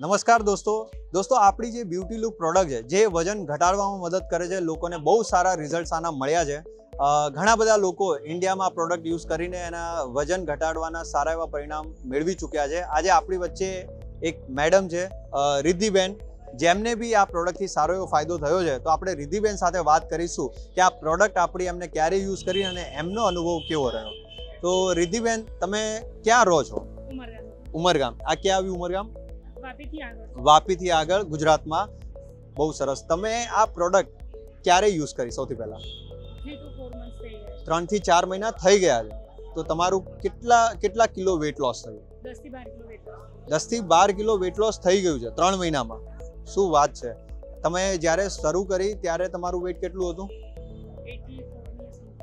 નમસ્કાર દોસ્તો. દોસ્તો આપણી જે બ્યુટી લુક પ્રોડક્ટ છે જે વજન ઘટાડવામાં મદદ કરે છે લોકોને બહુ સારા રિઝલ્ટ્સ આના મળ્યા છે. ઘણા બધા લોકો ઇન્ડિયામાં પ્રોડક્ટ યુઝ કરીને એના વજન ઘટાડવાના સારા એવા પરિણામ મેળવી ચૂક્યા છે. આજે આપણી વચ્ચે એક મેડમ છે રિદ્ધિબેન. જેમને બી આ પ્રોડક્ટથી સારો એવો ફાયદો થયો છે તો આપણે રિદ્ધિબેન સાથે વાત કરીશું કે આ પ્રોડક્ટ આપણી એમને ક્યારે યુઝ કરી અને એમનો અનુભવ કેવો રહ્યો. તો રિદ્ધિબેન તમે ક્યાં રહો છો? ઉમરગામ. ઉમરગામ. આ ક્યાં આવ્યું ઉમરગામ? વાપીથી આગળ. ગુજરાતમાં. બહુ સરસ. તમે આ પ્રોડક્ટ ક્યારે યુઝ કરી સૌથી પહેલા? ત્રણથી ચાર મહિના થઈ ગયા છે. તો તમારું કેટલા કેટલા કિલો વેટ લોસ થયું? દસથી બાર કિલો વેટ લોસ થઈ ગયું છે ત્રણ મહિનામાં. શું વાત છે? તમે જ્યારે શરૂ કરી ત્યારે તમારું વેટ કેટલું હતું?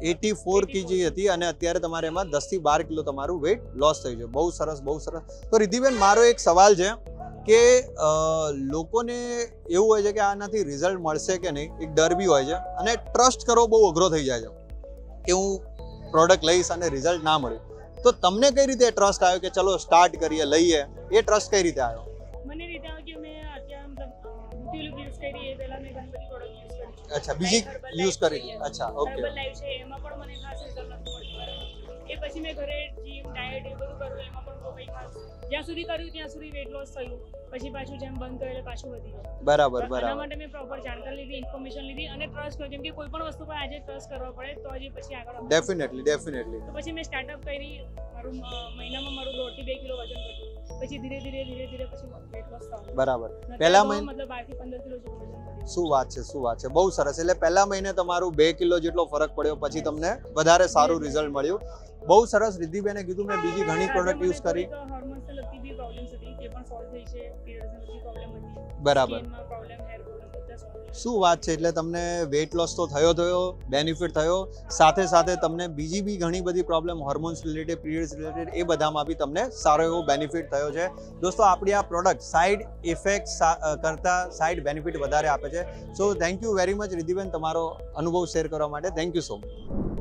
એટી ફોર કેજી હતી અને અત્યારે તમારે એમાં દસથી બાર કિલો તમારું વેટ લોસ થયું છે બહુ સરસ બહુ સરસ. તો રિધિબેન મારો એક સવાલ છે. કે લોકોને એવું હોય છે કે આનાથી રિઝલ્ટ મળશે કે નહીં એક ડર બી હોય છે અને ટ્રસ્ટ કરવો બહુ અઘરો થઈ જાય છે કે હું પ્રોડક્ટ લઈશ અને રિઝલ્ટ ના મળ્યું તો તમને કઈ રીતે ટ્રસ્ટ આવ્યો કે ચલો સ્ટાર્ટ કરીએ લઈએ? એ ટ્રસ્ટ કઈ રીતે આવ્યો? મને રીતે આવ્યો કે મેં અચ્છા બીજી યુઝ કરી. અચ્છા ઓકે Herbal Life છે એમાં પણ મને ખાસ રિઝલ્ટ નથી મળ્યું. એ પછી મેં ઘરે જીમ ડાયટ જ્યાં સુધી કર્યું ત્યાં સુધી વેટ લોસ થયું. પછી પાછું જેમ બંધ કર્યું એટલે પાછું વધી ગયું. બરાબર એના બરાબર. માટે મેં પ્રોપર જાણકારી લીધી ઇન્ફોર્મેશન લીધી અને ટ્રસ્ટ કર્યો. જેમ કે કોઈ પણ વસ્તુ પર આજે ટ્રસ્ટ કરવો પડે તો હજી પછી આગળ ડેફિનેટલી ડેફિનેટલી તો પછી મેં સ્ટાર્ટઅપ કરી મારું મહિનામાં મારું દોઢથી બે કિલો વજન ઘટ્યું. પછી ધીરે ધીરે ધીરે ધીરે પછી વેટ લોસ થયું બરાબર. પહેલા મહિના મતલબ મતલબ બારથી પંદર કિલો જેટલું વજન શું વાત છે શું વાત છે. બહુ સરસ. એટલે પહેલા મહિને તમારું બે કિલો જેટલો ફરક પડ્યો પછી તમને વધારે સારું રિઝલ્ટ મળ્યું. બહુ સરસ રિદ્ધિબેને કીધું મેં બીજી ઘણી પ્રોડક્ટ યુઝ કરી બરાબર શું વાત છે એટલે તમને વેટ લોસ તો થયો થયો બેનિફિટ થયો સાથે સાથે તમને બીજી બી ઘણી બધી problem hormones related periods related એ બધામાં બી તમને સારો એવો બેનિફિટ થયો છે દોસ્તો આપણી આ પ્રોડક્ટ સાઇડ ઇફેક્ટ કરતાં સાઇડ બેનિફિટ વધારે આપે છે so thank you very much Riddhiben તમારો અનુભવ શેર કરવા માટે થેન્ક યુ સો મચ